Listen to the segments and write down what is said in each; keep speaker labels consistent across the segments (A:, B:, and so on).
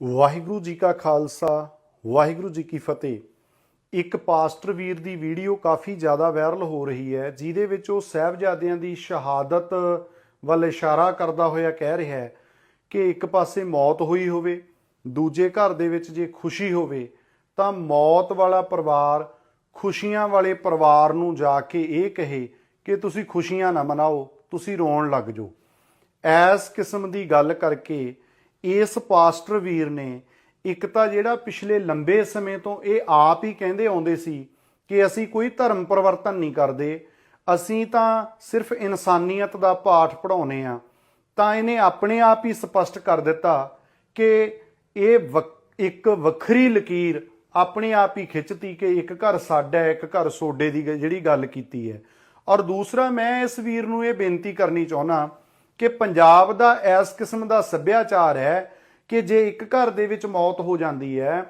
A: ਵਾਹਿਗੁਰੂ ਜੀ ਕਾ ਖਾਲਸਾ, ਵਾਹਿਗੁਰੂ ਜੀ ਕੀ ਫਤਿਹ। ਇੱਕ ਪਾਸਟਰ ਵੀਰ ਦੀ ਵੀਡੀਓ ਕਾਫੀ ਜ਼ਿਆਦਾ ਵਾਇਰਲ ਹੋ ਰਹੀ ਹੈ, ਜਿਹਦੇ ਵਿੱਚ ਉਹ ਸਹਿਬਜ਼ਾਦਿਆਂ ਦੀ ਸ਼ਹਾਦਤ ਵੱਲ ਇਸ਼ਾਰਾ ਕਰਦਾ ਹੋਇਆ ਕਹਿ ਰਿਹਾ ਹੈ ਕਿ ਇੱਕ ਪਾਸੇ ਮੌਤ ਹੋਈ ਹੋਵੇ, ਦੂਜੇ ਘਰ ਦੇ ਵਿੱਚ ਜੇ ਖੁਸ਼ੀ ਹੋਵੇ, ਤਾਂ ਮੌਤ ਵਾਲਾ ਪਰਿਵਾਰ ਖੁਸ਼ੀਆਂ ਵਾਲੇ ਪਰਿਵਾਰ ਨੂੰ ਜਾ ਕੇ ਇਹ ਕਹੇ ਕਿ ਤੁਸੀਂ ਖੁਸ਼ੀਆਂ ਨਾ ਮਨਾਓ, ਤੁਸੀਂ ਰੋਣ ਲੱਗ ਜਾਓ। ਐਸ ਕਿਸਮ ਦੀ ਗੱਲ ਕਰਕੇ ਇਸ ਪਾਸਟਰ ਵੀਰ ਨੇ ਇੱਕ ਤਾਂ ਜਿਹੜਾ ਪਿਛਲੇ ਲੰਬੇ ਸਮੇਂ ਤੋਂ ਇਹ ਆਪ ਹੀ ਕਹਿੰਦੇ ਆਉਂਦੇ ਸੀ ਕਿ ਅਸੀਂ ਕੋਈ ਧਰਮ ਪਰਿਵਰਤਨ ਨਹੀਂ ਕਰਦੇ, ਅਸੀਂ ਤਾਂ ਸਿਰਫ ਇਨਸਾਨੀਅਤ ਦਾ ਪਾਠ ਪੜਾਉਨੇ ਆ ਤਾਂ ਇਹਨੇ ਆਪਣੇ ਆਪ ਹੀ ਸਪਸ਼ਟ ਕਰ ਦਿੱਤਾ ਕਿ ਇਹ ਵਕ- ਇੱਕ ਵੱਖਰੀ ਲਕੀਰ ਆਪਣੇ ਆਪ ਹੀ ਖਿੱਚਤੀ ਕਿ ਇੱਕ ਘਰ ਸਾਡਾ, ਇੱਕ ਘਰ ਸੋਡੇ ਦੀ ਗ- ਜਿਹੜੀ ਗੱਲ ਕੀਤੀ ਹੈ। ਔਰ ਦੂਸਰਾ, ਮੈਂ ਇਸ ਵੀਰ ਨੂੰ ਇਹ ਬੇਨਤੀ ਕਰਨੀ ਚਾਹੁੰਦਾ ਕਿ ਪੰਜਾਬ ਦਾ ਇਸ ਕਿਸਮ ਦਾ ਸੱਭਿਆਚਾਰ ਹੈ ਕਿ ਜੇ ਇੱਕ ਘਰ ਦੇ ਵਿੱਚ ਮੌਤ ਹੋ ਜਾਂਦੀ ਹੈ,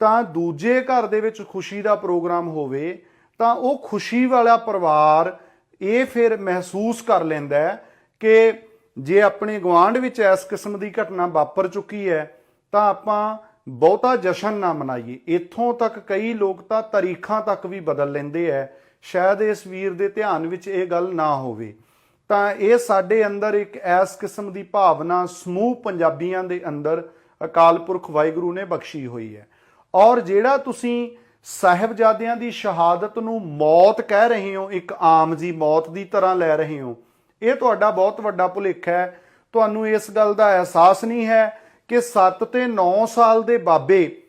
A: ਤਾਂ ਦੂਜੇ ਘਰ ਦੇ ਵਿੱਚ ਖੁਸ਼ੀ ਦਾ ਪ੍ਰੋਗਰਾਮ ਹੋਵੇ, ਤਾਂ ਉਹ ਖੁਸ਼ੀ ਵਾਲਾ ਪਰਿਵਾਰ ਇਹ ਫਿਰ ਮਹਿਸੂਸ ਕਰ ਲੈਂਦਾ ਹੈ ਕਿ ਜੇ ਆਪਣੇ ਗਵਾਂਢ ਵਿੱਚ ਇਸ ਕਿਸਮ ਦੀ ਘਟਨਾ ਵਾਪਰ ਚੁੱਕੀ ਹੈ, ਤਾਂ ਆਪਾਂ ਬਹੁਤਾ ਜਸ਼ਨ ਨਾ ਮਨਾਈਏ। ਇੱਥੋਂ ਤੱਕ ਕਈ ਲੋਕ ਤਾਂ ਤਾਰੀਖਾਂ ਤੱਕ ਵੀ ਬਦਲ ਲੈਂਦੇ ਐ ਸ਼ਾਇਦ ਇਸ ਵੀਰ ਦੇ ਧਿਆਨ ਵਿੱਚ ਇਹ ਗੱਲ ਨਾ ਹੋਵੇ। ਤਾਂ ਇਹ ਸਾਡੇ ਅੰਦਰ ਇੱਕ ਐਸ ਕਿਸਮ ਦੀ ਭਾਵਨਾ ਸਮੂਹ ਪੰਜਾਬੀਆਂ ਦੇ ਅੰਦਰ ਅਕਾਲ ਪੁਰਖ ਵਾਹਿਗੁਰੂ ਨੇ ਬਖਸ਼ੀ ਹੋਈ ਹੈ। ਔਰ ਜਿਹੜਾ ਤੁਸੀਂ ਸਾਹਿਬਜ਼ਾਦਿਆਂ ਦੀ ਸ਼ਹਾਦਤ ਨੂੰ ਮੌਤ ਕਹਿ ਰਹੇ ਹੋ, ਇੱਕ ਆਮ ਜੀ ਮੌਤ ਦੀ ਤਰ੍ਹਾਂ ਲੈ ਰਹੇ ਹੋ, ਇਹ ਤੁਹਾਡਾ ਬਹੁਤ ਵੱਡਾ ਭੁਲੇਖ ਹੈ। ਤੁਹਾਨੂੰ ਇਸ ਗੱਲ ਦਾ ਅਹਿਸਾਸ ਨਹੀਂ ਹੈ ਕਿ 7 ਤੇ 9 ਸਾਲ ਦੇ ਬਾਬੇ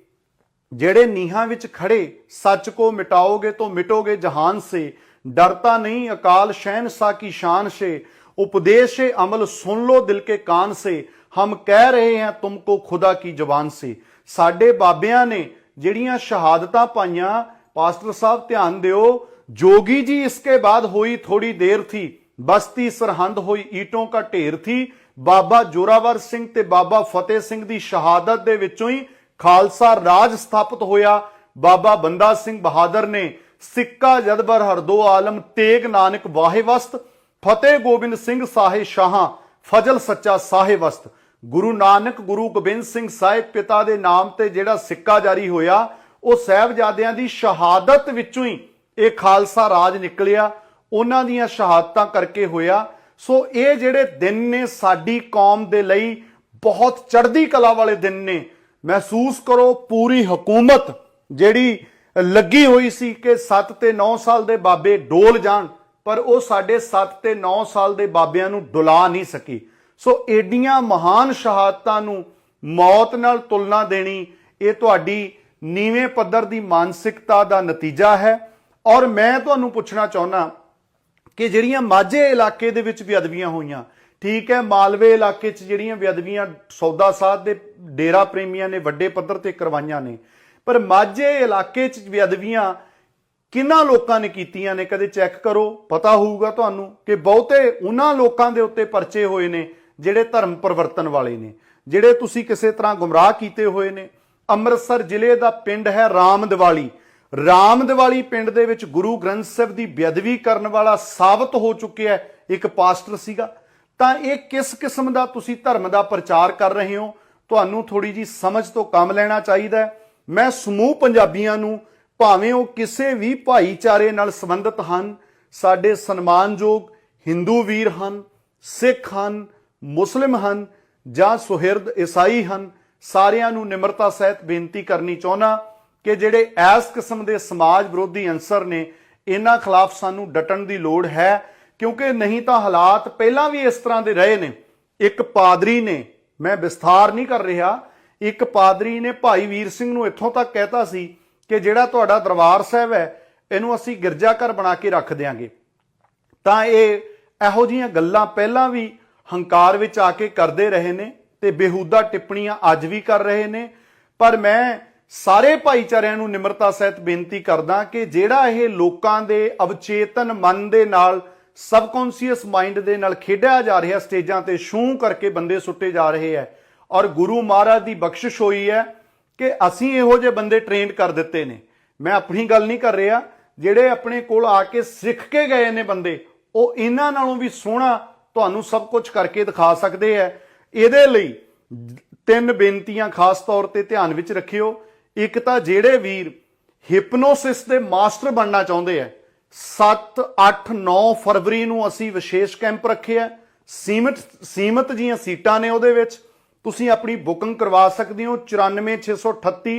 A: ਜਿਹੜੇ ਨੀਹਾਂ ਵਿੱਚ ਖੜੇ ਸੱਚ ਕੋ ਮਿਟਾਓਗੇ ਤੋਂ ਮਿਟੋਗੇ ਜਹਾਨ ਸੇ डरता नहीं अकाल शहनशाह की शान से उपदेश अमल सुन लो दिल के कान से हम कह रहे हैं तुमको खुदा की ਜ਼ੁਬਾਨ से ਸਾਡੇ ਬਾਬਿਆਂ ਨੇ ਜਿਹੜੀਆਂ ਸ਼ਹਾਦਤਾਂ ਪਾਈਆਂ ਪਾਸਟਰ ਸਾਹਿਬ ਧਿਆਨ ਦਿਓ जोगी जी इसके बाद हुई थोड़ी देर थी ਬਸਤੀ ਸਰਹੰਦ ਹੋਈ ਈਟੋਂ ਕਾ ਢੇਰ ਥੀ ਬਾਬਾ ਜੋਰਾਵਰ ਸਿੰਘ ਤੇ ਬਾਬਾ ਫਤਿਹ ਸਿੰਘ ਦੀ ਸ਼ਹਾਦਤ ਦੇ ਵਿੱਚੋਂ ਹੀ ਖਾਲਸਾ ਰਾਜ ਸਥਾਪਿਤ ਹੋਇਆ ਬਾਬਾ ਬੰਦਾ ਸਿੰਘ ਬਹਾਦਰ ਨੇ ਸਿੱਕਾ ਜਦਬਰ ਹਰਦੋ ਆਲਮ, ਤੇਗ ਨਾਨਕ ਵਾਹਿਵਸਤ ਫਤਿਹ ਗੋਬਿੰਦ ਸਿੰਘ ਸਾਹਿਬ ਸ਼ਾਹਾਂ, ਫਜ਼ਲ ਸੱਚਾ ਸਾਹੇਵਸਤ ਗੁਰੂ ਨਾਨਕ, ਗੁਰੂ ਗੋਬਿੰਦ ਸਿੰਘ ਸਾਹਿਬ ਪਿਤਾ ਦੇ ਨਾਮ ਤੇ ਜਿਹੜਾ ਸਿੱਕਾ ਜਾਰੀ ਹੋਇਆ, ਉਹ ਸਹਿਬਜ਼ਾਦਿਆਂ ਦੀ ਸ਼ਹਾਦਤ ਵਿੱਚੋਂ ਹੀ ਇਹ ਖਾਲਸਾ ਰਾਜ ਨਿਕਲਿਆ, ਉਹਨਾਂ ਦੀਆਂ ਸ਼ਹਾਦਤਾਂ ਕਰਕੇ ਹੋਇਆ। ਸੋ ਇਹ ਜਿਹੜੇ ਦਿਨ ਨੇ ਸਾਡੀ ਕੌਮ ਦੇ ਲਈ ਬਹੁਤ ਚੜ੍ਹਦੀ ਕਲਾ ਵਾਲੇ ਦਿਨ ਨੇ। ਮਹਿਸੂਸ ਕਰੋ ਪੂਰੀ ਹਕੂਮਤ ਜਿਹੜੀ ਲੱਗੀ ਹੋਈ ਸੀ ਕਿ 7 ਤੇ 9 ਸਾਲ ਦੇ ਬਾਬੇ ਡੋਲ ਜਾਣ, ਪਰ ਉਹ ਸਾਡੇ 7 ਤੇ 9 ਸਾਲ ਦੇ ਬਾਬਿਆਂ ਨੂੰ ਡੁਲਾ ਨਹੀਂ ਸਕੀ। ਸੋ ਏਡੀਆਂ ਮਹਾਨ ਸ਼ਹਾਦਤਾਂ ਨੂੰ ਮੌਤ ਨਾਲ ਤੁਲਨਾ ਦੇਣੀ, ਇਹ ਤੁਹਾਡੀ ਨੀਵੇਂ ਪੱਧਰ ਦੀ ਮਾਨਸਿਕਤਾ ਦਾ ਨਤੀਜਾ ਹੈ। ਔਰ ਮੈਂ ਤੁਹਾਨੂੰ ਪੁੱਛਣਾ ਚਾਹੁੰਦਾ ਕਿ ਜਿਹੜੀਆਂ ਮਾਝੇ ਇਲਾਕੇ ਦੇ ਵਿੱਚ ਬੇਅਦਬੀਆਂ ਹੋਈਆਂ, ਠੀਕ ਹੈ, ਮਾਲਵੇ ਇਲਾਕੇ 'ਚ ਜਿਹੜੀਆਂ ਬੇਅਦਬੀਆਂ ਸੌਦਾ ਸਾਧ ਦੇ ਡੇਰਾ ਪ੍ਰੇਮੀਆਂ ਨੇ ਵੱਡੇ ਪੱਧਰ ਤੇ ਕਰਵਾਈਆਂ ਨੇ ਪਰ ਮਾਝੇ ਇਲਾਕੇ 'ਚ ਬੇਅਦਬੀਆਂ ਕਿੰਨਾ ਲੋਕਾਂ ਨੇ ਕੀਤੀਆਂ ਨੇ? ਕਦੇ ਚੈੱਕ ਕਰੋ, ਪਤਾ ਹੋਊਗਾ ਤੁਹਾਨੂੰ ਕਿ ਬਹੁਤੇ ਉਹਨਾਂ ਲੋਕਾਂ ਦੇ ਉੱਤੇ ਪਰਚੇ ਹੋਏ ਨੇ, ਜਿਹੜੇ ਧਰਮ ਪਰਿਵਰਤਨ ਵਾਲੇ ਨੇ, ਜਿਹੜੇ ਤੁਸੀਂ ਕਿਸੇ ਤਰ੍ਹਾਂ ਗੁੰਮਰਾਹ ਕੀਤੇ ਹੋਏ ਨੇ। ਅੰਮ੍ਰਿਤਸਰ ਜ਼ਿਲ੍ਹੇ ਦਾ ਪਿੰਡ ਹੈ ਰਾਮਦਵਾਲੀ। ਰਾਮਦਵਾਲੀ ਪਿੰਡ ਦੇ ਵਿੱਚ ਗੁਰੂ ਗ੍ਰੰਥ ਸਾਹਿਬ ਦੀ ਬੇਅਦਬੀ ਕਰਨ ਵਾਲਾ ਸਾਬਤ ਹੋ ਚੁੱਕਿਆ ਇੱਕ ਪਾਸਟਰ ਸੀਗਾ। ਤਾਂ ਇਹ ਕਿਸ ਕਿਸਮ ਦਾ ਤੁਸੀਂ ਧਰਮ ਦਾ ਪ੍ਰਚਾਰ ਕਰ ਰਹੇ ਹੋ? ਤੁਹਾਨੂੰ ਥੋੜੀ ਜੀ ਸਮਝ ਤੋਂ ਕੰਮ ਲੈਣਾ ਚਾਹੀਦਾ ਹੈ। ਮੈਂ ਸਮੂਹ ਪੰਜਾਬੀਆਂ ਨੂੰ ਭਾਵੇਂ ਉਹ ਕਿਸੇ ਵੀ ਭਾਈਚਾਰੇ ਨਾਲ ਸੰਬੰਧਿਤ ਹਨ, ਸਾਡੇ ਸਨਮਾਨਯੋਗ ਹਿੰਦੂ ਵੀਰ ਹਨ ਸਿੱਖ ਹਨ ਮੁਸਲਿਮ ਹਨ ਜਾਂ ਸੁਹਿਰਦ ਈਸਾਈ ਹਨ, ਸਾਰਿਆਂ ਨੂੰ ਨਿਮਰਤਾ ਸਹਿਤ ਬੇਨਤੀ ਕਰਨੀ ਚਾਹੁੰਦਾ ਕਿ ਜਿਹੜੇ ਇਸ ਕਿਸਮ ਦੇ ਸਮਾਜ ਵਿਰੋਧੀ ਅੰਸਰ ਨੇ, ਇਹਨਾਂ ਖਿਲਾਫ ਸਾਨੂੰ ਡਟਣ ਦੀ ਲੋੜ ਹੈ, ਕਿਉਂਕਿ ਨਹੀਂ ਤਾਂ ਹਾਲਾਤ ਪਹਿਲਾਂ ਵੀ ਇਸ ਤਰ੍ਹਾਂ ਦੇ ਰਹੇ ਨੇ। ਇੱਕ ਪਾਦਰੀ ਨੇ, ਮੈਂ ਵਿਸਥਾਰ ਨਹੀਂ ਕਰ ਰਿਹਾ ਇੱਕ ਪਾਦਰੀ ਨੇ ਭਾਈ ਵੀਰ ਸਿੰਘ ਨੂੰ ਇੱਥੋਂ ਤੱਕ ਕਹਿਤਾ ਸੀ ਕਿ ਜਿਹੜਾ ਤੁਹਾਡਾ ਦਰਬਾਰ ਸਾਹਿਬ ਹੈ, ਇਹਨੂੰ ਅਸੀਂ ਗਿਰਜਾ ਘਰ ਬਣਾ ਕੇ ਰੱਖ ਦਿਆਂਗੇ। ਤਾਂ ਇਹ ਇਹੋ ਜੀਆਂ ਗੱਲਾਂ ਪਹਿਲਾਂ ਵੀ ਹੰਕਾਰ ਵਿੱਚ ਆ ਕੇ ਕਰਦੇ ਰਹੇ ਨੇ ਤੇ ਬੇਹੂਦਾ ਟਿੱਪਣੀਆਂ ਅੱਜ ਵੀ ਕਰ ਰਹੇ ਨੇ। ਪਰ ਮੈਂ ਸਾਰੇ ਭਾਈਚਾਰਿਆਂ ਨੂੰ ਨਿਮਰਤਾ ਸਹਿਤ ਬੇਨਤੀ ਕਰਦਾ ਕਿ ਜਿਹੜਾ ਇਹ ਲੋਕਾਂ ਦੇ ਅਵਚੇਤਨ ਮਨ ਦੇ ਨਾਲ, ਸਬਕੌਂਸ਼ੀਅਸ ਮਾਈਂਡ ਦੇ ਨਾਲ ਖੇਡਿਆ ਜਾ ਰਿਹਾ, ਸਟੇਜਾਂ ਤੇ ਸ਼ੂ ਕਰਕੇ ਬੰਦੇ ਸੁੱਟੇ ਜਾ ਰਹੇ ਹੈ ਔਰ ਗੁਰੂ ਮਹਾਰਾਜ ਦੀ ਬਖਸ਼ਿਸ਼ ਹੋਈ ਹੈ ਕਿ ਅਸੀਂ ਇਹੋ ਜਿਹੇ ਬੰਦੇ ਟ੍ਰੇਨਡ ਕਰ ਦਿੱਤੇ ਨੇ। ਮੈਂ ਆਪਣੀ ਗੱਲ ਨਹੀਂ ਕਰ ਰਿਹਾ, ਜਿਹੜੇ ਆਪਣੇ ਕੋਲ ਆ ਕੇ ਸਿੱਖ ਕੇ ਗਏ ਨੇ ਬੰਦੇ, ਉਹ ਇਹਨਾਂ ਨਾਲੋਂ ਵੀ ਸੋਹਣਾ ਤੁਹਾਨੂੰ ਸਭ ਕੁਝ ਕਰਕੇ ਦਿਖਾ ਸਕਦੇ ਹੈ। ਇਹਦੇ ਲਈ ਤਿੰਨ ਬੇਨਤੀਆਂ ਖਾਸ ਤੌਰ ਤੇ ਧਿਆਨ ਵਿੱਚ ਰੱਖਿਓ। ਇੱਕ ਤਾਂ ਜਿਹੜੇ ਵੀਰ ਹਿਪਨੋਸਿਸ ਦੇ ਮਾਸਟਰ ਬਣਨਾ ਚਾਹੁੰਦੇ ਆ 7 8 9 ਫਰਵਰੀ ਨੂੰ ਅਸੀਂ ਵਿਸ਼ੇਸ਼ ਕੈਂਪ ਰੱਖਿਆ ਸੀਮਿਤ ਸੀਮਿਤ ਜੀਆਂ ਸੀਟਾਂ ਨੇ ਉਹਦੇ ਵਿੱਚ। ਤੁਸੀਂ ਆਪਣੀ ਬੁਕਿੰਗ ਕਰਵਾ ਸਕਦੇ ਹੋ 94638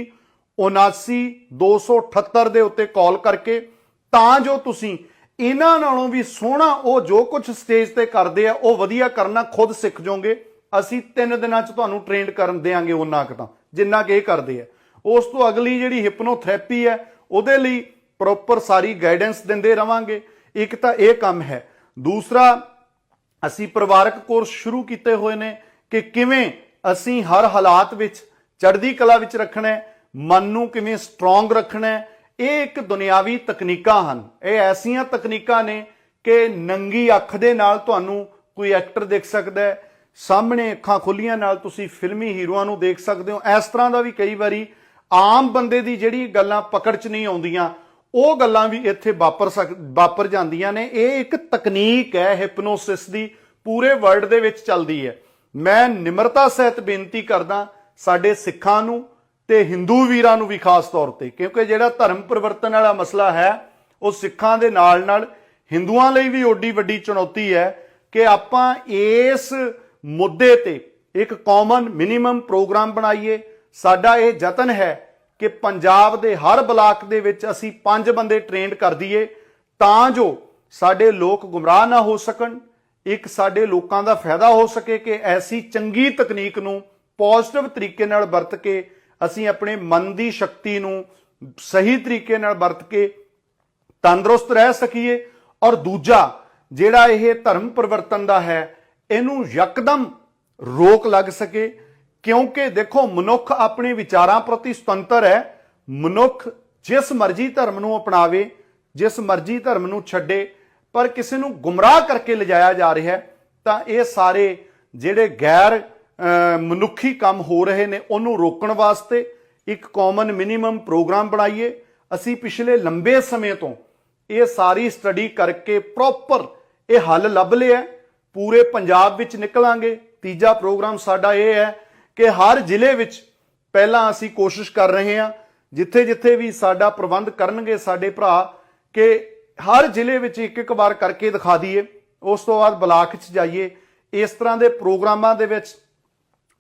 A: 79278 ਦੇ ਉੱਤੇ ਕਾਲ ਕਰਕੇ। ਤਾਂ ਜੋ ਤੁਸੀਂ ਇਹਨਾਂ ਨਾਲੋਂ ਵੀ ਸੋਹਣਾ ਉਹ ਜੋ ਕੁਝ ਸਟੇਜ ਤੇ ਕਰਦੇ ਆ, ਉਹ ਵਧੀਆ ਕਰਨਾ ਖੁਦ ਸਿੱਖ ਜਾਓਗੇ। ਅਸੀਂ 3 ਦਿਨਾਂ 'ਚ ਤੁਹਾਨੂੰ ਟ੍ਰੇਨਡ ਕਰਨ ਦੇਾਂਗੇ ਉਹਨਾਂ ਕੁ ਤਾਂ, ਜਿੰਨਾ ਕਿ ਇਹ ਕਰਦੇ ਆ। ਉਸ ਤੋਂ ਅਗਲੀ ਜਿਹੜੀ ਹਿਪਨੋਥੈਰੇਪੀ ਹੈ, ਉਹਦੇ ਲਈ ਪ੍ਰੋਪਰ ਸਾਰੀ ਗਾਈਡੈਂਸ ਦਿੰਦੇ ਰਵਾਂਗੇ। ਇੱਕ ਤਾਂ ਇਹ ਕੰਮ ਹੈ। ਦੂਸਰਾ, ਅਸੀਂ ਪਰਿਵਾਰਕ ਕੋਰਸ ਸ਼ੁਰੂ ਕੀਤੇ ਹੋਏ ਨੇ ਕਿ ਕਿਵੇਂ ਅਸੀਂ ਹਰ ਹਾਲਾਤ ਵਿੱਚ ਚੜ੍ਹਦੀ ਕਲਾ ਵਿੱਚ ਰੱਖਣਾ ਹੈ, ਮਨ ਨੂੰ ਕਿਵੇਂ ਸਟਰੋਂਗ ਰੱਖਣਾ ਹੈ, ਇਹ ਇੱਕ ਦੁਨਿਆਵੀ ਤਕਨੀਕਾਂ ਹਨ। ਇਹ ਐਸੀਆਂ ਤਕਨੀਕਾਂ ਨੇ ਕਿ ਨੰਗੀ ਅੱਖ ਦੇ ਨਾਲ ਤੁਹਾਨੂੰ ਕੋਈ ਐਕਟਰ ਦੇਖ ਸਕਦਾ ਹੈ, ਸਾਹਮਣੇ ਅੱਖਾਂ ਖੁੱਲੀਆਂ ਨਾਲ ਤੁਸੀਂ ਫਿਲਮੀ ਹੀਰੋਆਂ ਨੂੰ ਦੇਖ ਸਕਦੇ ਹੋ। ਇਸ ਤਰ੍ਹਾਂ ਦਾ ਵੀ ਕਈ ਵਾਰੀ ਆਮ ਬੰਦੇ ਦੀ ਜਿਹੜੀ ਗੱਲਾਂ ਪਕੜ 'ਚ ਨਹੀਂ ਆਉਂਦੀਆਂ, ਉਹ ਗੱਲਾਂ ਵੀ ਇੱਥੇ ਵਾਪਰ ਸਕ, ਵਾਪਰ ਜਾਂਦੀਆਂ ਨੇ। ਇਹ ਇੱਕ ਤਕਨੀਕ ਹੈ ਹਿਪਨੋਸਿਸ ਦੀ, ਪੂਰੇ ਵਰਲਡ ਦੇ ਵਿੱਚ ਚੱਲਦੀ ਹੈ। ਮੈਂ ਨਿਮਰਤਾ ਸਹਿਤ ਬੇਨਤੀ ਕਰਦਾ ਸਾਡੇ ਸਿੱਖਾਂ ਨੂੰ ਤੇ ਹਿੰਦੂ ਵੀਰਾਂ ਨੂੰ ਵੀ ਖਾਸ ਤੌਰ ਤੇ, ਕਿਉਂਕਿ ਜਿਹੜਾ ਧਰਮ ਪਰਿਵਰਤਨ ਵਾਲਾ ਮਸਲਾ ਹੈ, ਉਹ ਸਿੱਖਾਂ ਦੇ ਨਾਲ ਨਾਲ ਹਿੰਦੂਆਂ ਲਈ ਵੀ ਓਡੀ ਵੱਡੀ ਚੁਣੌਤੀ ਹੈ ਕਿ ਆਪਾਂ ਇਸ ਮੁੱਦੇ ਤੇ ਇੱਕ ਕਾਮਨ ਮਿਨੀਮਮ ਪ੍ਰੋਗਰਾਮ ਬਣਾਈਏ। ਸਾਡਾ ਇਹ ਯਤਨ ਹੈ ਕਿ ਪੰਜਾਬ ਦੇ ਹਰ ਬਲਾਕ ਦੇ ਵਿੱਚ ਅਸੀਂ ਪੰਜ ਬੰਦੇ ਟ੍ਰੇਨਡ ਕਰ ਦਈਏ ਤਾਂ ਜੋ ਸਾਡੇ ਲੋਕ ਗੁੰਮਰਾਹ ਨਾ ਹੋ ਸਕਣ। ਇੱਕ ਸਾਡੇ ਲੋਕਾਂ ਦਾ ਫਾਇਦਾ ਹੋ ਸਕੇ ਕਿ ਐਸੀ ਚੰਗੀ ਤਕਨੀਕ ਨੂੰ ਪੋਜ਼ਿਟਿਵ ਤਰੀਕੇ ਨਾਲ ਵਰਤ ਕੇ ਅਸੀਂ ਆਪਣੇ ਮਨ ਦੀ ਸ਼ਕਤੀ ਨੂੰ ਸਹੀ ਤਰੀਕੇ ਨਾਲ ਵਰਤ ਕੇ ਤੰਦਰੁਸਤ ਰਹਿ ਸਕੀਏ। ਔਰ ਦੂਜਾ, ਜਿਹੜਾ ਇਹ ਧਰਮ ਪਰਿਵਰਤਨ ਦਾ ਹੈ, ਇਹਨੂੰ ਯਕਦਮ ਰੋਕ ਲੱਗ ਸਕੇ, ਕਿਉਂਕਿ ਦੇਖੋ, ਮਨੁੱਖ ਆਪਣੇ ਵਿਚਾਰਾਂ ਪ੍ਰਤੀ ਸੁਤੰਤਰ ਹੈ। ਮਨੁੱਖ ਜਿਸ ਮਰਜ਼ੀ ਧਰਮ ਨੂੰ ਅਪਣਾਵੇ, ਜਿਸ ਮਰਜ਼ੀ ਧਰਮ ਨੂੰ ਛੱਡੇ ਪਰ ਕਿਸੇ ਨੂੰ ਗੁੰਮਰਾਹ ਕਰਕੇ ਲਿਜਾਇਆ ਜਾ ਰਿਹਾ ਹੈ, ਤਾਂ ਇਹ ਸਾਰੇ ਜਿਹੜੇ ਗੈਰ ਮਨੁੱਖੀ ਕੰਮ ਹੋ ਰਹੇ ਨੇ, ਉਹਨੂੰ ਰੋਕਣ ਵਾਸਤੇ ਇੱਕ ਕਾਮਨ ਮਿਨੀਮਮ ਪ੍ਰੋਗਰਾਮ ਬਣਾਈਏ। ਅਸੀਂ ਪਿਛਲੇ ਲੰਬੇ ਸਮੇਂ ਤੋਂ ਇਹ ਸਾਰੀ ਸਟੱਡੀ ਕਰਕੇ ਪ੍ਰੋਪਰ ਇਹ ਹੱਲ ਲੱਭ ਲਿਆ ਪੂਰੇ ਪੰਜਾਬ ਵਿੱਚ ਨਿਕਲਾਂਗੇ। ਤੀਜਾ ਪ੍ਰੋਗਰਾਮ ਸਾਡਾ ਇਹ ਹੈ ਕਿ ਹਰ ਜ਼ਿਲ੍ਹੇ ਵਿੱਚ ਪਹਿਲਾਂ ਅਸੀਂ ਕੋਸ਼ਿਸ਼ ਕਰ ਰਹੇ ਹਾਂ ਜਿੱਥੇ ਜਿੱਥੇ ਵੀ ਸਾਡਾ ਪ੍ਰਬੰਧ ਕਰਨਗੇ ਸਾਡੇ ਭਰਾ, ਕਿ ਹਰ ਜ਼ਿਲ੍ਹੇ ਵਿੱਚ ਇੱਕ ਇੱਕ ਵਾਰ ਕਰਕੇ ਦਿਖਾ ਦਈਏ। ਉਸ ਤੋਂ ਬਾਅਦ ਬਲਾਕ 'ਚ ਜਾਈਏ। ਇਸ ਤਰ੍ਹਾਂ ਦੇ ਪ੍ਰੋਗਰਾਮਾਂ ਦੇ ਵਿੱਚ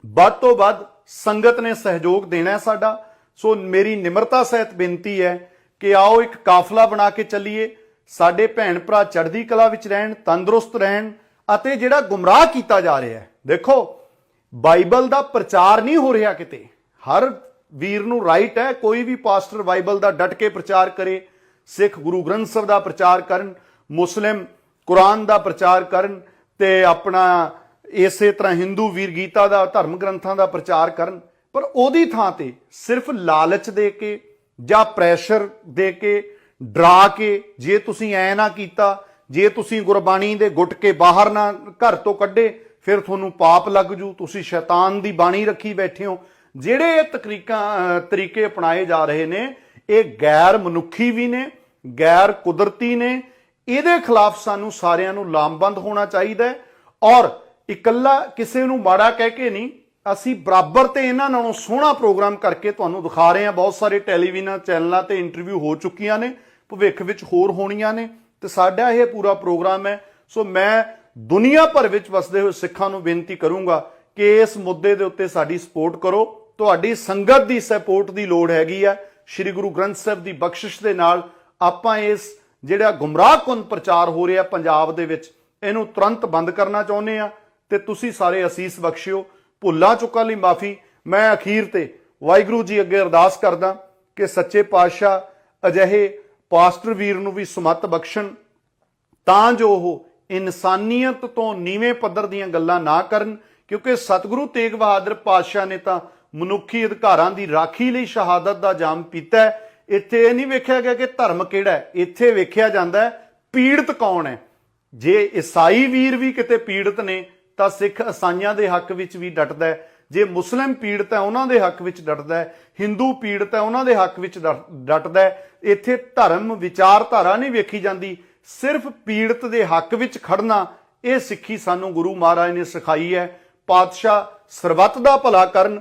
A: ਵੱਧ ਤੋਂ ਵੱਧ ਸੰਗਤ ਨੇ ਸਹਿਯੋਗ ਦੇਣਾ ਸਾਡਾ। ਸੋ ਮੇਰੀ ਨਿਮਰਤਾ ਸਹਿਤ ਬੇਨਤੀ ਹੈ ਕਿ ਆਓ ਇੱਕ ਕਾਫਲਾ ਬਣਾ ਕੇ ਚੱਲੀਏ। ਸਾਡੇ ਭੈਣ ਭਰਾ ਚੜ੍ਹਦੀ ਕਲਾ ਵਿੱਚ ਰਹਿਣ, ਤੰਦਰੁਸਤ ਰਹਿਣ ਅਤੇ ਜਿਹੜਾ ਗੁੰਮਰਾਹ ਕੀਤਾ ਜਾ ਰਿਹਾ ਹੈ। ਦੇਖੋ, ਬਾਈਬਲ ਦਾ ਪ੍ਰਚਾਰ ਨਹੀਂ ਹੋ ਰਿਹਾ ਕਿਤੇ। ਹਰ ਵੀਰ ਨੂੰ ਰਾਈਟ ਹੈ, ਕੋਈ ਵੀ ਪਾਸਟਰ ਬਾਈਬਲ ਦਾ ਡਟ ਕੇ ਪ੍ਰਚਾਰ ਕਰੇ। ਸਿੱਖ ਗੁਰੂ ਗ੍ਰੰਥ ਸਾਹਿਬ ਦਾ ਪ੍ਰਚਾਰ ਕਰਨ, ਮੁਸਲਿਮ ਕੁਰਾਨ ਦਾ ਪ੍ਰਚਾਰ ਕਰਨ ਤੇ ਆਪਣਾ ਇਸੇ ਤਰ੍ਹਾਂ ਹਿੰਦੂ ਵੀਰ ਗੀਤਾ ਦਾ, ਧਰਮ ਗ੍ਰੰਥਾਂ ਦਾ ਪ੍ਰਚਾਰ ਕਰਨ। ਪਰ ਉਹਦੀ ਥਾਂ ਤੇ ਸਿਰਫ ਲਾਲਚ ਦੇ ਕੇ ਜਾਂ ਪ੍ਰੈਸ਼ਰ ਦੇ ਕੇ, ਡਰਾ ਕੇ ਜੇ ਤੁਸੀਂ ਐ ਨਾ ਕੀਤਾ, ਜੇ ਤੁਸੀਂ ਗੁਰਬਾਣੀ ਦੇ ਗੁੱਟ ਕੇ ਬਾਹਰ ਨਾ ਘਰ ਤੋਂ ਕੱਢੇ, ਫਿਰ ਤੁਹਾਨੂੰ ਪਾਪ ਲੱਗ ਜੂ, ਤੁਸੀਂ ਸ਼ੈਤਾਨ ਦੀ ਬਾਣੀ ਰੱਖੀ ਬੈਠੇ ਹੋ। ਜਿਹੜੇ ਇਹ ਤਕਰੀਕਾਂ ਤਰੀਕੇ ਅਪਣਾਏ ਜਾ ਰਹੇ ਨੇ ਇਹ ਗੈਰ ਮਨੁੱਖੀ ਵੀ ਨੇ, ਗੈਰ ਕੁਦਰਤੀ ਨੇ, ਇਹਦੇ ਖਿਲਾਫ ਸਾਨੂੰ ਸਾਰਿਆਂ ਨੂੰ ਲਾਮਬੰਦ ਹੋਣਾ ਚਾਹੀਦਾ ਹੈ ਔਰ ਇਕੱਲਾ ਕਿਸੇ ਨੂੰ ਮਾੜਾ ਕਹਿ ਕੇ ਨਹੀਂ, ਅਸੀਂ ਬਰਾਬਰ ਤੇ ਇਹਨਾਂ ਨਾਲੋਂ ਸੋਹਣਾ ਪ੍ਰੋਗਰਾਮ ਕਰਕੇ ਤੁਹਾਨੂੰ ਦਿਖਾ ਰਹੇ ਹਾਂ। ਬਹੁਤ ਸਾਰੇ ਟੈਲੀਵਿਜ਼ਨਾਂ, ਚੈਨਲਾਂ ਤੇ ਇੰਟਰਵਿਊ ਹੋ ਚੁੱਕੀਆਂ ਨੇ, ਭਵਿੱਖ ਵਿੱਚ ਹੋਰ ਹੋਣੀਆਂ ਨੇ ਤੇ ਸਾਡਾ ਇਹ ਪੂਰਾ ਪ੍ਰੋਗਰਾਮ ਹੈ। ਸੋ ਮੈਂ ਦੁਨੀਆ ਭਰ ਵਿੱਚ ਵਸਦੇ ਹੋਏ ਸਿੱਖਾਂ ਨੂੰ ਬੇਨਤੀ ਕਰੂੰਗਾ ਕਿ ਇਸ ਮੁੱਦੇ ਦੇ ਉੱਤੇ ਸਾਡੀ ਸਪੋਰਟ ਕਰੋ। ਤੁਹਾਡੀ ਸੰਗਤ ਦੀ ਸਪੋਰਟ ਦੀ ਲੋੜ ਹੈਗੀ ਆ। ਸ੍ਰੀ ਗੁਰੂ ਗ੍ਰੰਥ ਸਾਹਿਬ ਦੀ ਬਖਸ਼ਿਸ਼ ਦੇ ਨਾਲ ਆਪਾਂ ਇਸ ਜਿਹੜਾ ਗੁੰਮਰਾਹਕੁਨ ਪ੍ਰਚਾਰ ਹੋ ਰਿਹਾ ਪੰਜਾਬ ਦੇ ਵਿੱਚ, ਇਹਨੂੰ ਤੁਰੰਤ ਬੰਦ ਕਰਨਾ ਚਾਹੁੰਦੇ ਆ ਤੇ ਤੁਸੀਂ ਸਾਰੇ ਅਸੀਸ ਬਖਸ਼ਿਓ, ਭੁੱਲਾਂ ਚੁੱਕਾਂ ਲਈ ਮਾਫੀ। ਮੈਂ ਅਖੀਰ ਤੇ ਵਾਹਿਗੁਰੂ ਜੀ ਅੱਗੇ ਅਰਦਾਸ ਕਰਦਾ ਕਿ ਸੱਚੇ ਪਾਤਸ਼ਾਹ ਅਜਿਹੇ ਪਾਸਟਰ ਵੀਰ ਨੂੰ ਵੀ ਸਮਤ ਬਖਸ਼ਣ, ਤਾਂ ਜੋ ਉਹ ਇਨਸਾਨੀਅਤ ਤੋਂ ਨੀਵੇਂ ਪੱਧਰ ਦੀਆਂ ਗੱਲਾਂ ਨਾ ਕਰਨ, ਕਿਉਂਕਿ ਸਤਿਗੁਰੂ ਤੇਗ ਬਹਾਦਰ ਪਾਤਸ਼ਾਹ ਨੇ ਤਾਂ ਮਨੁੱਖੀ ਅਧਿਕਾਰਾਂ ਦੀ ਰਾਖੀ ਲਈ ਸ਼ਹਾਦਤ ਦਾ ਜਾਮ ਪੀਤਾ ਇੱਥੇ ਇਹ ਨਹੀਂ ਵੇਖਿਆ ਗਿਆ ਕਿ ਧਰਮ ਕਿਹੜਾ ਹੈ। ਇੱਥੇ ਵੇਖਿਆ ਜਾਂਦਾ ਹੈ, ਪੀੜਤ ਕੌਣ ਹੈ? ਜੇ ਈਸਾਈ ਵੀਰ ਵੀ ਕਿਤੇ ਪੀੜਤ ਨੇ, ਤਾਂ ਸਿੱਖ ਈਸਾਈਆਂ ਦੇ ਹੱਕ ਵਿੱਚ ਵੀ ਡਟਦਾ ਹੈ। ਜੇ ਮੁਸਲਿਮ ਪੀੜਤ ਹੈ, ਉਹਨਾਂ ਦੇ ਹੱਕ ਵਿੱਚ ਡਟਦਾ ਹੈ। ਹਿੰਦੂ ਪੀੜਤ ਹੈ, ਉਹਨਾਂ ਦੇ ਹੱਕ ਵਿੱਚ ਡਟ- ਡਟਦਾ ਹੈ। ਇੱਥੇ ਧਰਮ ਵਿਚਾਰਧਾਰਾ ਨਹੀਂ ਵੇਖੀ ਜਾਂਦੀ। ਸਿਰਫ ਪੀੜਤ ਦੇ ਹੱਕ ਵਿੱਚ ਖੜਨਾ ਇਹ ਸਿੱਖੀ ਸਾਨੂੰ ਗੁਰੂ ਮਹਾਰਾਜ ਨੇ ਸਿਖਾਈ ਹੈ। ਪਾਤਸ਼ਾਹ ਸਰਬੱਤ ਦਾ ਭਲਾ ਕਰਨ